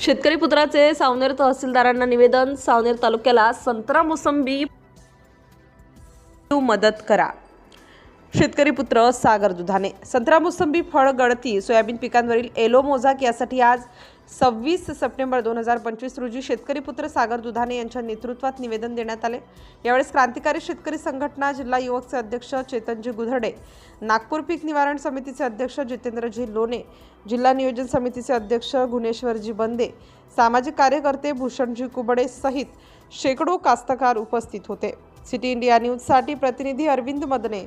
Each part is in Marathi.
शेतकरी पुत्राचे सावनेर तहसीलदारांना निवेदन सावनेर तालुक्याला संत्रा मोसंबी. मदत करा. शेतकरी पुत्र सागर दुधाने. संत्रा मोसंबी फळ गळती सोयाबीन पिकांवरील एलो मोजाक यासाठी आज सव्वीस सप्टेंबर दोन हजार पंचवीस रोजी शेतकरी पुत्र सागर दुधाने यांच्या नेतृत्वात निवेदन देण्यात आले. यावेळेस क्रांतिकारी शेतकरी संघटना जिल्हा युवकचे अध्यक्ष चेतनजी गुधडे नागपूर पीक निवारण समितीचे अध्यक्ष जितेंद्रजी लोणे जिल्हा नियोजन समितीचे अध्यक्ष गुणेश्वरजी बंदे सामाजिक कार्यकर्ते भूषणजी कुबडे सहित शेकडो कास्तकार उपस्थित होते. सिटी इंडिया न्यूजसाठी प्रतिनिधी अरविंद मदने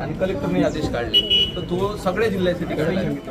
आणि कलेक्टरने आदेश काढले. तर तो सगळ्या जिल्ह्यासाठी काढला. संयुक्त